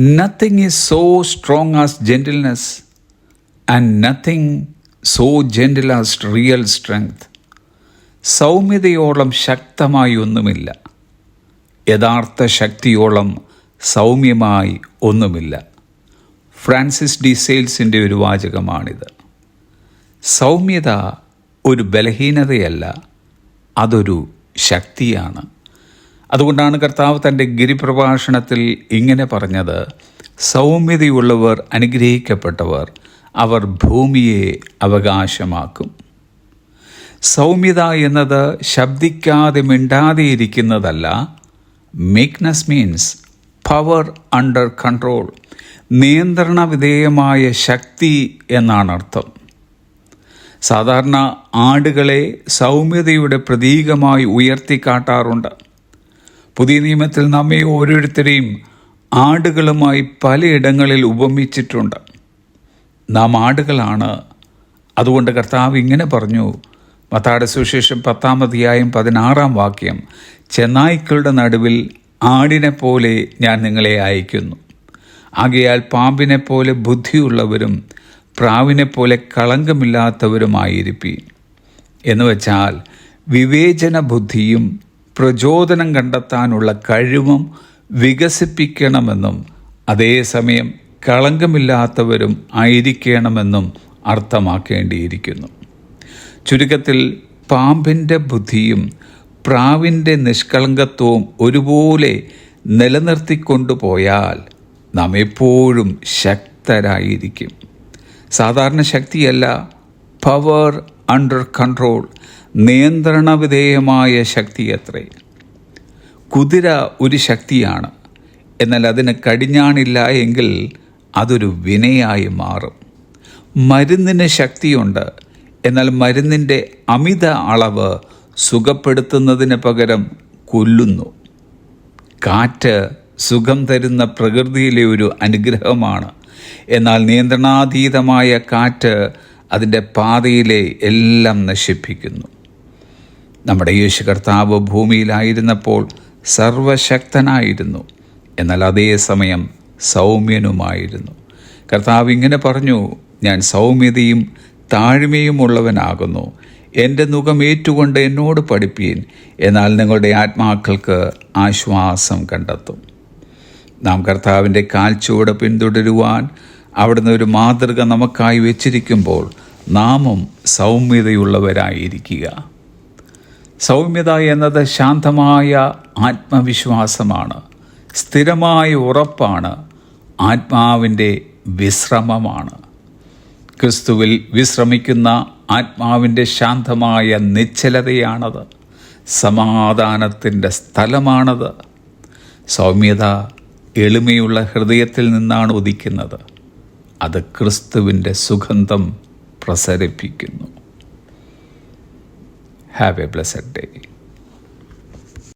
Nothing is so strong as gentleness and nothing so gentle as real strength സൗമ്യതയോളം ശക്തമായി ഒന്നുമില്ല. യഥാർത്ഥ ശക്തിയോളം സൗമ്യമായി ഒന്നുമില്ല. ഫ്രാൻസിസ് ഡി സെയിൽസിന്റെ ഒരു വാചകമാണിത്. സൗമ്യത ഒരു ബലഹീനതയല്ല അതൊരു ശക്തിയാണ്. അതുകൊണ്ടാണ് കർത്താവ് തന്റെ ഗിരിപ്രഭാഷണത്തിൽ ഇങ്ങനെ പറഞ്ഞത് സൗമ്യതയുള്ളവർ അനുഗ്രഹിക്കപ്പെട്ടവർ അവർ ഭൂമിയെ അവകാശമാക്കും. സൗമ്യത എന്നത് ശബ്ദിക്കാതെ മിണ്ടാതെ ഇരിക്കുന്നതല്ല meekness means power under control നിയന്ത്രണ വിധേയമായ ശക്തി എന്നാണ് അർത്ഥം. സാധാരണ ആടുകളെ സൗമ്യതയുടെ പ്രതീകമായി ഉയർത്തിക്കാട്ടാറുണ്ട് പുതിയ നിയമത്തിൽ നമ്മെ ഓരോരുത്തരെയും ആടുകളുമായി പലയിടങ്ങളിൽ ഉപമിച്ചിട്ടുണ്ട്. നാം ആടുകളാണ്. അതുകൊണ്ട് കർത്താവ് ഇങ്ങനെ പറഞ്ഞു. മത്താട് സുശേഷം പത്താം അധ്യായം പതിനാറാം വാക്യം ചെന്നായ്ക്കളുടെ നടുവിൽ ആടിനെ പോലെ ഞാൻ നിങ്ങളെ അയക്കുന്നു ആകയാൽ പാമ്പിനെ പോലെ ബുദ്ധിയുള്ളവരും പ്രാവിനെ പോലെ കളങ്കമില്ലാത്തവരുമായിരിക്കും എന്ന് വെച്ചാൽ വിവേചന ബുദ്ധിയും പ്രചോദനം കണ്ടെത്താനുള്ള കഴിവും വികസിപ്പിക്കണമെന്നും അതേസമയം കളങ്കമില്ലാത്തവരും ആയിരിക്കണമെന്നും അർത്ഥമാക്കേണ്ടിയിരിക്കുന്നു. ചുരുക്കത്തിൽ പാമ്പിന്റെ ബുദ്ധിയും പ്രാവിന്റെ നിഷ്കളങ്കത്വവും ഒരുപോലെ നിലനിർത്തിക്കൊണ്ടുപോയാൽ നാം എപ്പോഴും ശക്തരായിരിക്കും. സാധാരണ ശക്തിയല്ല പവർ അണ്ടർ കൺട്രോൾ നിയന്ത്രണ വിധേയമായ ശക്തി അത്രേ കുതിര ഒരു ശക്തിയാണ്. എന്നാൽ അതിന് കടിഞ്ഞാണില്ല എങ്കിൽ അതൊരു വിനയായി മാറും. മരുന്നിന് ശക്തിയുണ്ട്. എന്നാൽ മരുന്നിന്റെ അമിത അളവ് സുഖപ്പെടുത്തുന്നതിന് പകരം കൊല്ലുന്നു. കാറ്റ് സുഖം തരുന്ന പ്രകൃതിയിലെ ഒരു അനുഗ്രഹമാണ്. എന്നാൽ നിയന്ത്രണാതീതമായ കാറ്റ് അതിന്റെ പാതയിലെ എല്ലാം നശിപ്പിക്കുന്നു. നമ്മുടെ യേശു കർത്താവ് ഭൂമിയിലായിരുന്നപ്പോൾ സർവശക്തനായിരുന്നു. എന്നാൽ അതേസമയം സൗമ്യനുമായിരുന്നു. കർത്താവ് ഇങ്ങനെ പറഞ്ഞു ഞാൻ സൗമ്യതയും താഴ്മയുമുള്ളവനാകുന്നു. എന്റെ മുഖം ഏറ്റുകൊണ്ട് എന്നോട് പഠിപ്പീൻ. എന്നാൽ നിങ്ങളുടെ ആത്മാക്കൾക്ക് ആശ്വാസം കണ്ടെത്തും. നാം കർത്താവിന്റെ കാൽച്ചുവട് പിന്തുടരുവാൻ അവിടുന്ന് ഒരു മാതൃക നമുക്കായി വെച്ചിരിക്കുമ്പോൾ നാമും സൗമ്യതയുള്ളവരായിരിക്കുക. സൗമ്യത എന്നത് ശാന്തമായ ആത്മവിശ്വാസമാണ്. സ്ഥിരമായ ഉറപ്പാണ്. ആത്മാവിന്റെ വിശ്രമമാണ്. ക്രിസ്തുവിൽ വിശ്രമിക്കുന്ന ആത്മാവിന്റെ ശാന്തമായ നിശ്ചലതയാണത്. സമാധാനത്തിന്റെ സ്ഥലമാണത്. സൗമ്യത എളിമയുള്ള ഹൃദയത്തിൽ നിന്നാണ് ഉദിക്കുന്നത്. അത് ക്രിസ്തുവിന്റെ സുഗന്ധം പ്രസരിപ്പിക്കുന്നു. Have a blessed day